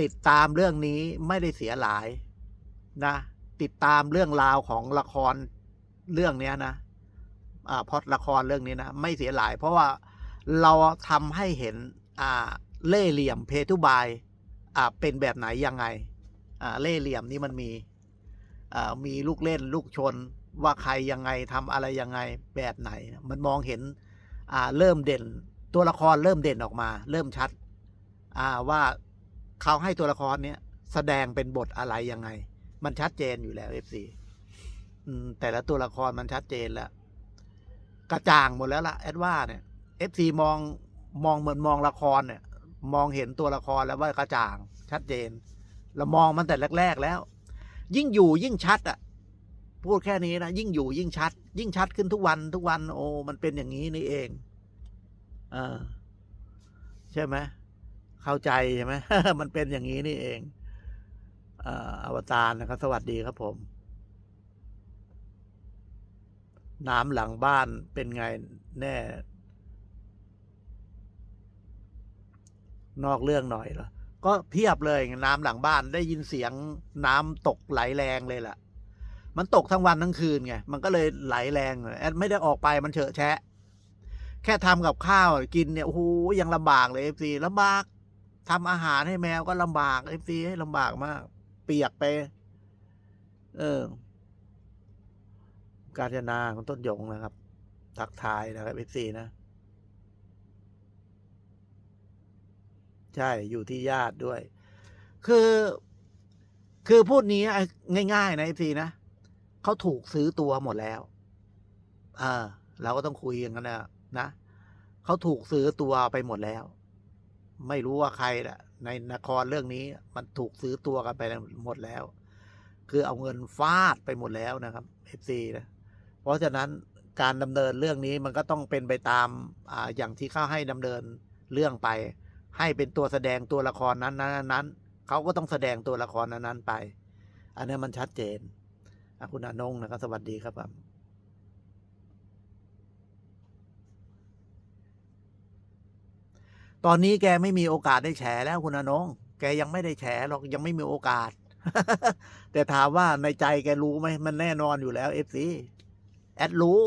ติดตามเรื่องนี้ไม่ได้เสียหลายนะ ติดตามเรื่องราวของละครเรื่องนี้นะอ่าพอดละครเรื่องนี้นะ ไม่เสียหลาย เพราะว่าเราทำให้เห็นอ่าเล่เหลี่ยมเพทุบายอ่าเป็นแบบไหนยังไงอ่าเล่เหลี่ยมนี่มันมีอ่ามีลูกเล่นลูกชนว่าใครยังไงทำอะไรยังไงแบบไหน มันมองเห็นอ่าเริ่มเด่น ตัวละครเริ่มเด่นออกมา เริ่มชัดอ่าว่า เขาให้ตัวละครเนี้ยแสดงเป็นบทอะไรยังไง มันชัดเจนอยู่แล้วเอฟซีแต่ละตัวละครมันชัดเจนแล้ว กระจ่างหมดแล้วล่ะแอดว่าเนี่ยเอฟซีมองมองเหมือนมองละครเนี่ย มองเห็นตัวละครแล้วว่ากระจ่าง ชัดเจนเรามองมันแต่แรก ๆ แล้ว ยิ่งอยู่ยิ่งชัด อะ พูดแค่นี้นะยิ่งอยู่ยิ่งชัด ยิ่งชัดขึ้นทุกวันทุกวัน โอ้มันเป็นอย่างนี้นี่เอง เออใช่ไหม เข้าใจใช่ไหม มันเป็นอย่างนี้นี่เองอวตารนะครับ สวัสดีครับผม น้ำหลังบ้านเป็นไงแน่ นอกเรื่องหน่อยเหรอก็เพียบเลยน้ำหลังบ้านได้ยินเสียงน้ำตกไหลแรงเลยล่ะ มันตกทั้งวันทั้งคืนไง มันก็เลยไหลแรงแอดไม่ได้ออกไปมันเฉอะแฉะแค่ทำกับข้าวกินเนี่ยโอ้โหยังลำบากเลยเอฟซีลำบาก ทำอาหารให้แมวก็ลำบากเอฟซีให้ลำบากมาก เปียกไป เออ การจนาของต้นยงนะครับ ทักทายนะครับเอฟซีนะ ใช่อยู่ที่ญาติด้วย คือ คือพูดนี้ง่ายๆนะเอฟซีนะเขาถูกซื้อตัวหมดแล้วอ่าเราก็ต้องคุยอย่างนั้นนะนะเขาถูกซื้อตัวไปหมดแล้ว ไม่รู้ว่าใครละในนครเรื่องนี้มันถูกซื้อตัวกันไปหมดแล้ว คือเอาเงินฟาดไปหมดแล้วนะครับเอฟซีนะเพราะฉะนั้นการดำเนินเรื่องนี้มันก็ต้องเป็นไปตามออย่างที่เขาให้ดำเนินเรื่องไป ให้เป็นตัวแสดงตัวละครนั้นนั้นนั้นเขาก็ต้องแสดงตัวละครนั้นนั้นไป อันนี้มันชัดเจนคุณอนงนะครับสวัสดีครับผม ตอนนี้แกไม่มีโอกาสได้แฉแล้วคุณอนงแกยังไม่ได้แฉหรอกยังไม่มีโอกาส แต่ถามว่าในใจแกรู้ไหมมันแน่นอนอยู่แล้วเอฟซีแอดรู้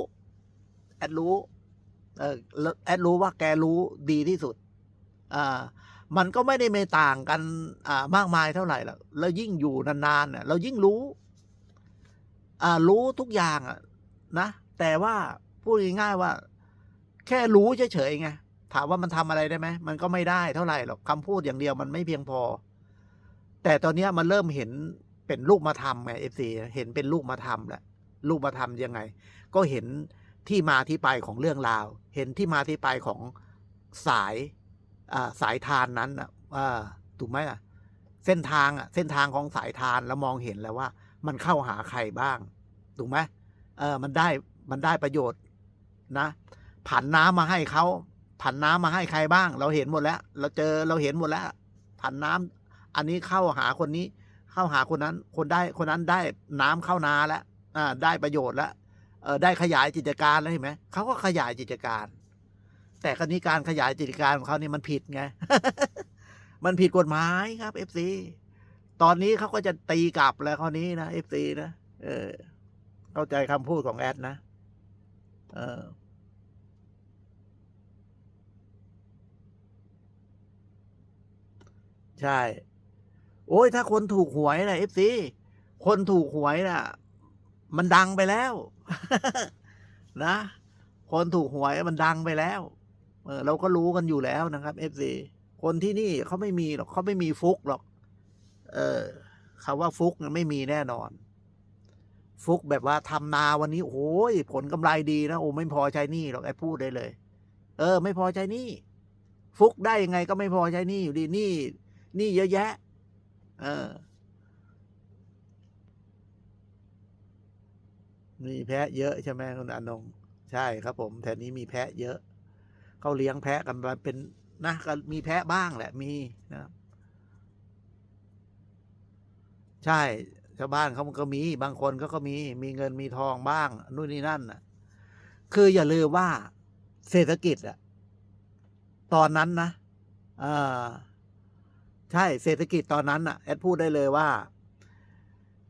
แอดรู้เออแอดรู้ว่าแกรู้ดีที่สุด อ่า มันก็ไม่ได้ไม่ต่างกัน อ่ามากมายเท่าไหร่หรอกแล้วยิ่งอยู่นานๆเนี่ยเรายิ่งรู้ อ่า รู้ทุกอย่างอะนะแต่ว่าพูดง่ายๆว่า แค่รู้เฉยๆไง ถามว่ามันทำอะไรได้ไหมมันก็ไม่ได้เท่าไหร่หรอกคำพูดอย่างเดียวมันไม่เพียงพอ แต่ตอนนี้มันเริ่มเห็นเป็นลูกมาทำไงเอฟซีเห็นเป็นลูกมาทำแหล้วลูกมาทำยังไง ก็เห็นที่มาที่ไปของเรื่องราว เห็นที่มาที่ไปของสายสายทานนั้นอะถูกไหมอะเส้นทางอะเส้นทางของสายทานแล้วมองเห็นแล้วว่า มันเข้าหาใครบ้าง ถูกไหมเออมันได้มันได้ประโยชน์นะ ผันน้ำมาให้เขา ผันน้ำมาให้ใครบ้าง เราเห็นหมดแล้ว เราเจอเราเห็นหมดแล้ว ผันน้ำอันนี้เข้าหาคนนี้ เข้าหาคนนั้น คนได้คนนั้นได้น้ำเข้านาแล้วอ่าได้ประโยชน์แล้วเออได้ขยายกิจการแล้วเห็นไหมเขาก็ขยายกิจการ แต่ครนี้การขยายกิจการของเขานี่มันผิดไงมันผิดกฎหมายครับเอฟซีตอนนี้เขาก็จะตีกลับแล้วคราวนี้นะเอฟซีนะเออเข้าใจคำพูดของแอดนะ เออ ใช่ โอ้ย ถ้าคนถูกหวยนะเอฟซีคนถูกหวยนะ่ะ มันดังไปแล้ว นะ คนถูกหวยมันดังไปแล้ว เออ เราก็รู้กันอยู่แล้วนะครับเอฟซีคนที่นี่เขาไม่มีหรอกเขาไม่มีฟุกหรอก เออคาว่าฟุกมันไม่มีแน่นอน ฟุกแบบว่าทำนาวันนี้โอ้ยผลกำไรดีนะโอ้ไม่พอใช้นี่หรอกไอ้พูดได้เลย เออ ไม่พอใช้นี่ ฟุกได้ยังไงก็ไม่พอใช้นี่อยู่ดีนี่ นี่เยอะแยะ เออ มีแพะเยอะใช่ไหมคุณอนงใช่ครับผม แถวนี้มีแพะเยอะ เขาเลี้ยงแพะกันมาเป็นนะก็มีแพะบ้างแหละมีนะครับ ใช่ชาวบ้านเขามันก็มี บางคนก็ก็มี มีเงินมีทองบ้าง นู่นนี่นั่นน่ะ คืออย่าลืมว่าเศรษฐกิจอะตอนนั้นนะอ่า ใช่เศรษฐกิจตอนนั้นอะแอดพูดได้เลยว่า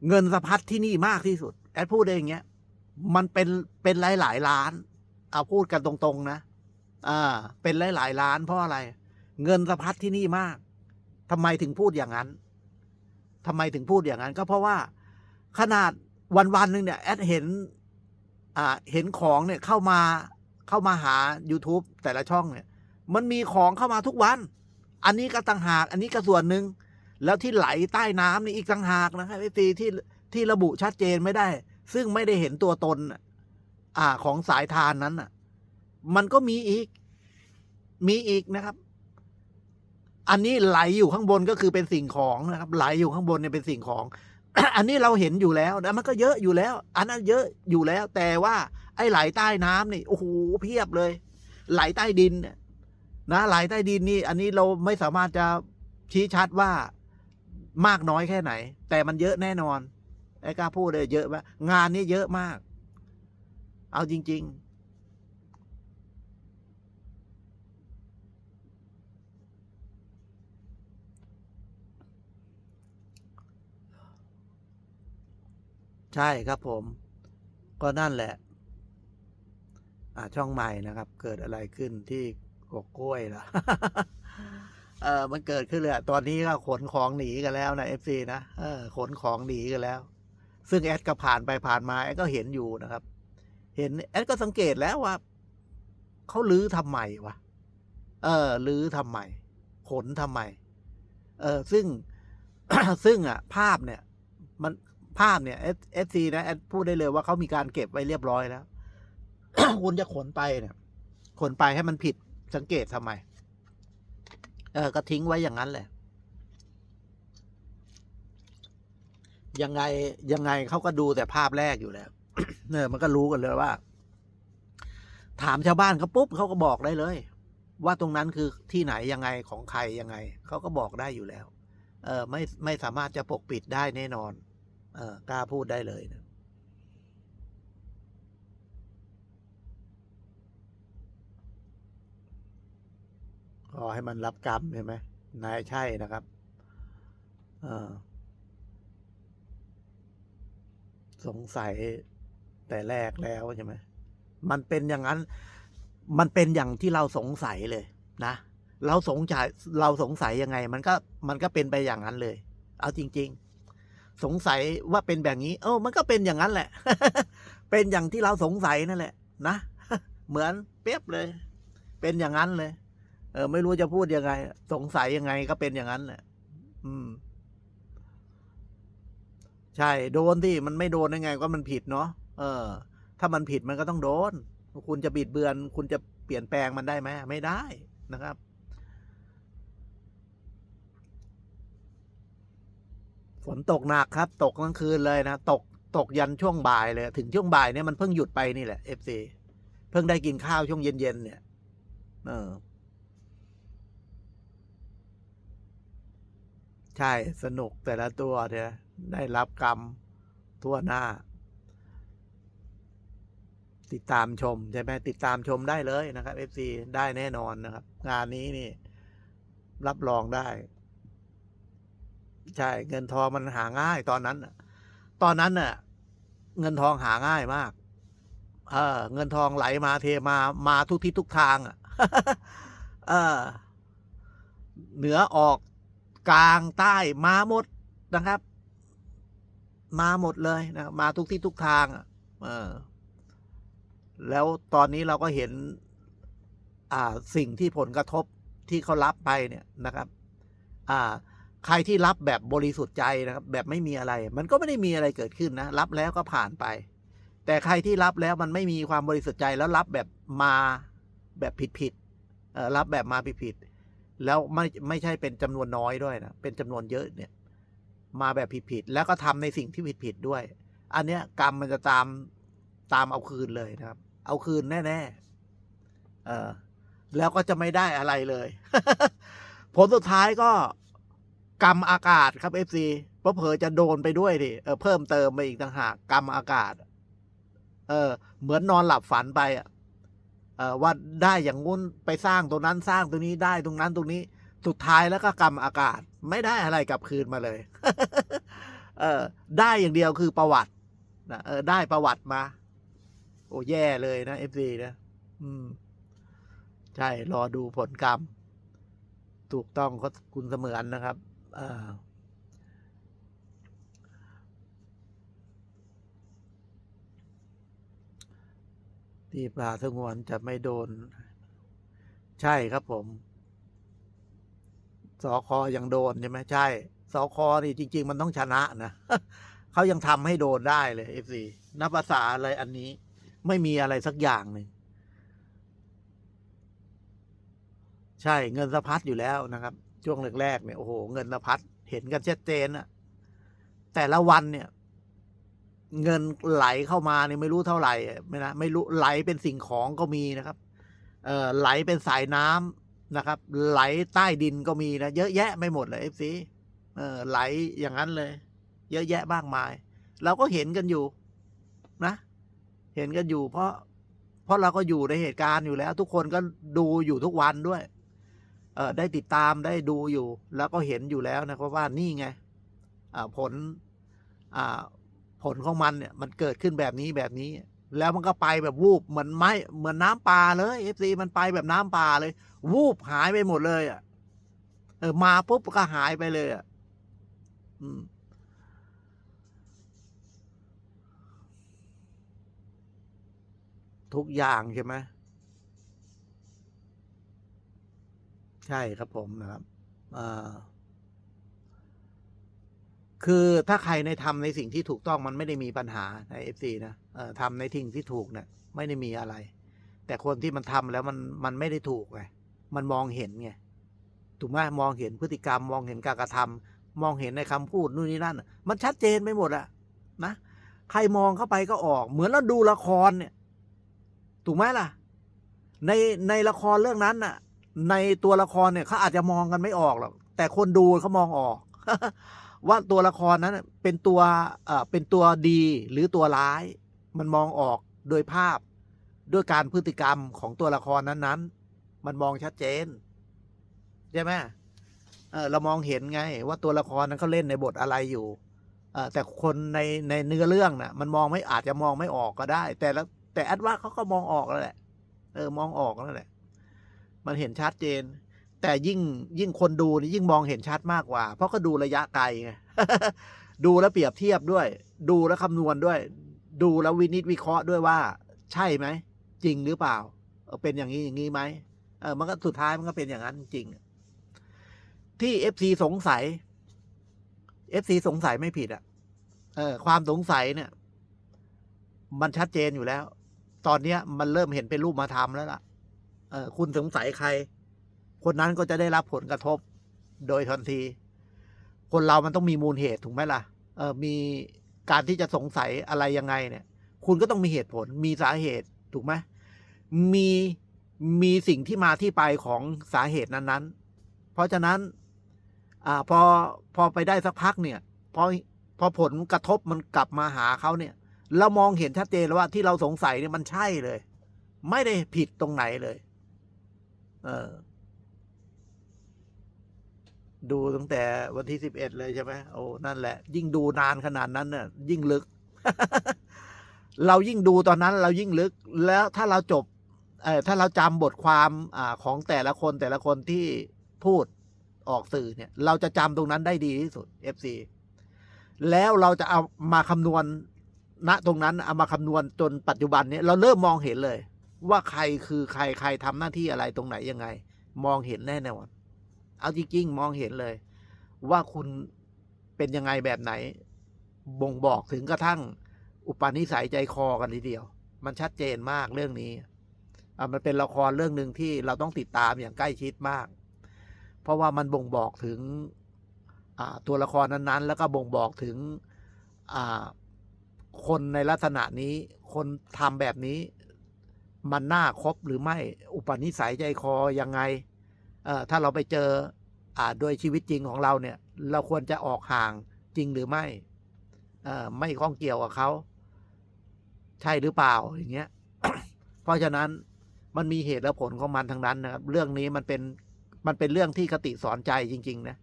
เงินสะพัดที่นี่มากที่สุด แอดพูดได้อย่างเงี้ย มันเป็นเป็นหลายหลายล้าน เอาพูดกันตรงๆนะอ่า เป็นหลายหลายล้านเพราะอะไร เงินสะพัดที่นี่มากทำไมถึงพูดอย่างนั้นทำไมถึงพูดอย่างนั้น ก็เพราะว่า ขนาดวันวันๆหนึ่งเนี่ยแอดเห็น อ่า เห็นของเนี่ยเข้ามาเข้ามาหา YouTube แต่ละช่องเนี่ย มันมีของเข้ามาทุกวัน อันนี้ก็ต่างหาก อันนี้ก็ส่วนหนึ่งแล้วที่ไหลใต้น้ำนี่อีกต่างหากนะครับไอ้ตีที่ที่ระบุชัดเจนไม่ได้ ซึ่งไม่ได้เห็นตัวตนน่ะอ่าของสายทานนั้นน่ะ มันก็มีอีก มีอีกนะครับ อันนี้ไหลอยู่ข้างบนก็คือเป็นสิ่งของนะครับ ไหลอยู่ข้างบนเนี่ยเป็นสิ่งของ อันนี้เราเห็นอยู่แล้วนะมันก็เยอะอยู่แล้ว อันนั้นเยอะอยู่แล้ว แต่ว่า ไอ้ไหลใต้น้ำนี่โอ้โหเพียบเลย ไหลใต้ดินเนี่ย นะไหลใต้ดินนี่อันนี้เราไม่สามารถจะชี้ชัดว่ามากน้อยแค่ไหน แต่มันเยอะแน่นอนไอ้กล้าพูดเลยเยอะมากงานนี้เยอะมาก เอาจริง ๆใช่ครับผมก็นั่นแหละอ่าช่องใหม่นะครับ เกิดอะไรขึ้นที่ กกล้วยล่ะเออมันเกิดขึ้นเลยตอนนี้ก็ขนของหนีกันแล้วนะเอฟซีนะเออขนของหนีกันแล้ว ซึ่งแอดก็ผ่านไปผ่านมาแอดก็เห็นอยู่นะครับ เห็นแอดก็สังเกตแล้วว่าเขาลื้อทำไมวะเออลื้อทำไมขนทำไมเออซึ่งซึ่งอะ ภาพเนี่ย มันภาพเนี่ยเอฟซีนะแอดพูดได้เลยว่าเขามีการเก็บไว้เรียบร้อยแล้วคุณจะขนไปเนี่ยขนไปให้มันผิด สังเกตทำไม เออ ก็ทิ้งไว้อย่างนั้นแหละ ยังไงยังไงเขาก็ดูแต่ภาพแรกอยู่แล้วเออมันก็รู้กันเลยว่า ถามชาวบ้านเขาปุ๊บเขาก็บอกได้เลย ว่าตรงนั้นคือที่ไหนยังไงของใครยังไงเขาก็บอกได้อยู่แล้ว เออไม่ไม่สามารถจะปกปิดได้แน่นอน เออกล้าพูดได้เลยนะ ขอให้มันรับกรรมใช่ไหมนายใช่นะครับสงสัยแต่แรกแล้วใช่ไหมมันเป็นอย่างนั้น มันเป็นอย่างที่เราสงสัยเลยนะเราสงสัยเราสงสัยยังไง มันก็มันก็เป็นไปอย่างนั้นเลย เอาจริง ๆ สงสัยว่าเป็นแบบนี้ เออมันก็เป็นอย่างนั้นแหละ เป็นอย่างที่เราสงสัยนั่นแหละ นะเหมือนเป๊ยบเลย เป็นอย่างนั้นเลย เออ ไม่รู้จะพูดยังไง สงสัยยังไงก็เป็นอย่างนั้นแหละอืม ใช่ โดนที่มันไม่โดนยังไง ก็มันผิดเนาะเออ ถ้ามันผิดมันก็ต้องโดน คุณจะบิดเบือน คุณจะเปลี่ยนแปลงมันได้ไหมไม่ได้นะครับฝนตกหนักครับ ตกทั้งคืนเลยนะ ตกตกยันช่วงบ่ายเลย ถึงช่วงบ่ายเนี่ยมันเพิ่งหยุดไปนี่แหละ FC เพิ่งได้กินข้าวช่วงเย็นๆเนี่ย เออ ใช่สนุกแต่ละตัวเนี่ยได้รับกรรมทั่วหน้า ติดตามชมใช่ไหมติดตามชมได้เลยนะครับ FC ได้แน่นอนนะครับ งานนี้นี่ รับรองได้ ใช่เงินทองมันหาง่ายตอนนั้นตอนนั้นน่ะ เงินทองหาง่ายมากเออเงินทองไหลมาเทมามาทุกทิศทุกทางอะเออเหนือออก กลางใต้มาหมดนะครับ มาหมดเลยนะมาทุกที่ทุกทางอะเอแล้วตอนนี้เราก็เห็นอ่าสิ่งที่ผลกระทบที่เขารับไปเนี่ยนะครับ อ่า ใครที่รับแบบบริสุทธิ์ใจนะครับ แบบไม่มีอะไร มันก็ไม่ได้มีอะไรเกิดขึ้นนะ รับแล้วก็ผ่านไป แต่ใครที่รับแล้วมันไม่มีความบริสุทธิ์ใจแล้วรับแบบมาแบบผิดผิดรับแบบมาผิดผิด แล้วไม่ไม่ใช่เป็นจำนวนน้อยด้วยนะ เป็นจำนวนเยอะเนี่ย มาแบบผิดๆแล้วก็ทำในสิ่งที่ผิดผิดๆด้วย อันเนี้ยกรรมมันจะตามตามเอาคืนเลยนะครับ เอาคืนแน่ๆเออแล้วก็จะไม่ได้อะไรเลย ผลสุดท้ายก็กรรมอากาศครับเอฟซีเพราะเผอจะโดนไปด้วยดิเออเพิ่มเติมไปอีกต่างหากกรรมอากาศ เออ เหมือนนอนหลับฝันไปอะ ว่าได้อย่างงู้นไปสร้างตรงนั้นสร้างตรงนี้ได้ตรงนั้นตรงนี้ สุดท้ายแล้วก็กรรมอากาศ ไม่ได้อะไรกลับคืนมาเลย เออได้อย่างเดียวคือประวัตินะเออได้ประวัติมา โอ้แย่เลยนะเอฟซีนะอืม ใช่รอดูผลกรรม ถูกต้องเขาคุณเสมือนนะครับ เออ ที่ป่าสงวนจะไม่โดน ใช่ครับผมสอคอยังโดนใช่ไหมใช่สอคอนี่จริง ๆ มันต้องชนะนะเขายังทำให้โดนได้เลยเอฟซีนับภาษาอะไรอันนี้ ไม่มีอะไรสักอย่างหนึ่งใช่เงินสะพัดอยู่แล้วนะครับ ช่วงแรกๆเนี่ยโอ้โห เงินสะพัดเห็นกันชัดเจนอะแต่ละวันเนี่ย เงินไหลเข้ามาเนี่ยไม่รู้เท่าไหร่ไม่นะไม่รู้ไหลเป็นสิ่งของก็มีนะครับ เอ่อไหลเป็นสายน้ำนะครับ ไหลใต้ดินก็มีนะเยอะแยะไม่หมดเลยเอฟซีเออไหลอย่างนั้นเลย เยอะแยะมากมาย เราก็เห็นกันอยู่นะ เห็นกันอยู่เพราะ เพราะเราก็อยู่ในเหตุการณ์อยู่แล้ว ทุกคนก็ดูอยู่ทุกวันด้วย เออได้ติดตามได้ดูอยู่ แล้วก็เห็นอยู่แล้วนะครับว่านี่ไงอ่าผลอ่า ผลของมันเนี่ยมันเกิดขึ้นแบบนี้แบบนี้ แล้วมันก็ไปแบบวูบเหมือนไม้เหมือนน้ำปลาเลยเอฟซีมันไปแบบน้ำปลาเลย วูบหายไปหมดเลยอะเออมาปุ๊บก็หายไปเลยอะอืมทุกอย่างใช่ไหมใช่ครับผมนะครับอ่า คือถ้าใครในทำในสิ่งที่ถูกต้องมันไม่ได้มีปัญหาในเอฟซีนะเอ่อทำในทิ้งที่ถูกเนี่ยไม่ได้มีอะไร แต่คนที่มันทำแล้วมันมันไม่ได้ถูกไงมันมองเห็นไงถูกไหมมองเห็นพฤติกรรม มองเห็นการกระทำมองเห็นในคำพูดนู่นนี่นั่น มันชัดเจนไปหมดอะนะใครมองเข้าไปก็ออก เหมือนเราดูละครเนี่ย ถูกไหมล่ะ ในในละครเรื่องนั้นน่ะ ในตัวละครเนี่ยเขาอาจจะมองกันไม่ออกหรอกแต่คนดูเขามองออก ว่าตัวละครนั้นเป็นตัวเอ่อเป็นตัวดีหรือตัวร้าย มันมองออกโดยภาพด้วยการพฤติกรรมของตัวละครนั้นๆ มันมองชัดเจน ใช่ไหมเออเรามองเห็นไง ว่าตัวละครนั้นเขาเล่นในบทอะไรอยู่เออแต่คนในในเนื้อเรื่องน่ะ มันมองไม่อาจจะมองไม่ออกก็ได้ แต่ละแต่แอดว่าเขาก็มองออกแล้วแหละ เออ มองออกแล้วแหละ มันเห็นชัดเจน แต่ยิ่งยิ่งคนดูนี่ยิ่งมองเห็นชัดมากกว่า เพราะเขาดูระยะไกลไงดูแล้วเปรียบเทียบด้วย ดูแล้วคำนวณด้วย ดูแล้ววินิจวิเคราะห์ด้วยว่า ใช่ไหมจริงหรือเปล่าเป็นอย่างนี้อย่างนี้ไหมเออมันก็สุดท้ายมันก็เป็นอย่างนั้นจริงที่เอฟซีสงสัยเอฟซีสงสัยไม่ผิดอะ่ะ เออ ความสงสัยเนี่ย มันชัดเจนอยู่แล้ว ตอนเนี้ยมันเริ่มเห็นเป็นรูปมาทำแล้วล่ะ เออ คุณสงสัยใคร คนนั้นก็จะได้รับผลกระทบโดยทันที คนเรามันต้องมีมูลเหตุถูกไหมล่ะเออมีการที่จะสงสัยอะไรยังไงเนี่ย คุณก็ต้องมีเหตุผล มีสาเหตุถูกไหมมีมีสิ่งที่มาที่ไปของสาเหตุนั้นๆ เพราะฉะนั้นอ่าพอพอไปได้สักพักเนี่ยพอพอผลกระทบมันกลับมาหาเขาเนี่ย เรามองเห็นชัดเจนแล้วว่าที่เราสงสัยเนี่ยมันใช่เลย ไม่ได้ผิดตรงไหนเลย เออ ดูตั้งแต่วันที่สิบเอ็ดเลยใช่ไหมโอ้นั่นแหละ ยิ่งดูนานขนาดนั้นเนี่ยยิ่งลึก เรายิ่งดูตอนนั้น เรายิ่งลึกแล้วถ้าเราจบเออถ้าเราจำบทความอ่าของแต่ละคนแต่ละคนที่พูดออกสื่อเนี่ย เราจะจำตรงนั้นได้ดีที่สุด FC แล้วเราจะเอามาคำนวณณตรงนั้นเอามาคำนวณจนปัจจุบันเนี้เราเริ่มมองเห็นเลย ว่าใครคือใครใครทำหน้าที่อะไรตรงไหนยังไง มองเห็นแน่นอน เอาจริงๆมองเห็นเลย ว่าคุณเป็นยังไงแบบไหน บ่งบอกถึงกระทั่ง อุปนิสัยใจคอกันทีเดียว มันชัดเจนมากเรื่องนี้อะมันเป็นละครเรื่องหนึ่งที่เราต้องติดตามอย่างใกล้ชิดมาก เพราะว่ามันบ่งบอกถึงตัวละครนั้นๆ แล้วก็บ่งบอกถึงคนในลักษณะนี้ คนทำแบบนี้ มันน่าคบหรือไม่อุปนิสัยใจคอยังไง ถ้าเราไปเจออาโดยชีวิตจริงของเราเนี่ย เราควรจะออกห่างจริงหรือไม่ไม่ข้องเกี่ยวกับเขา ใช่หรือเปล่าอย่างเงี้ย เพราะฉะนั้นมันมีเหตุและผลของมันทั้งนั้นนะครับ เรื่องนี้มันเป็นมันเป็นเรื่องที่คติสอนใจจริง ๆ นะ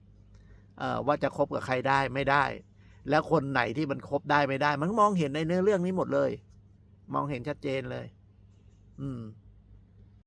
ว่าจะคบกับใครได้ไม่ได้ แล้วคนไหนที่มันคบได้ไม่ได้ มันมองเห็นในเนื้อเรื่องนี้หมดเลย มองเห็นชัดเจนเลย อืม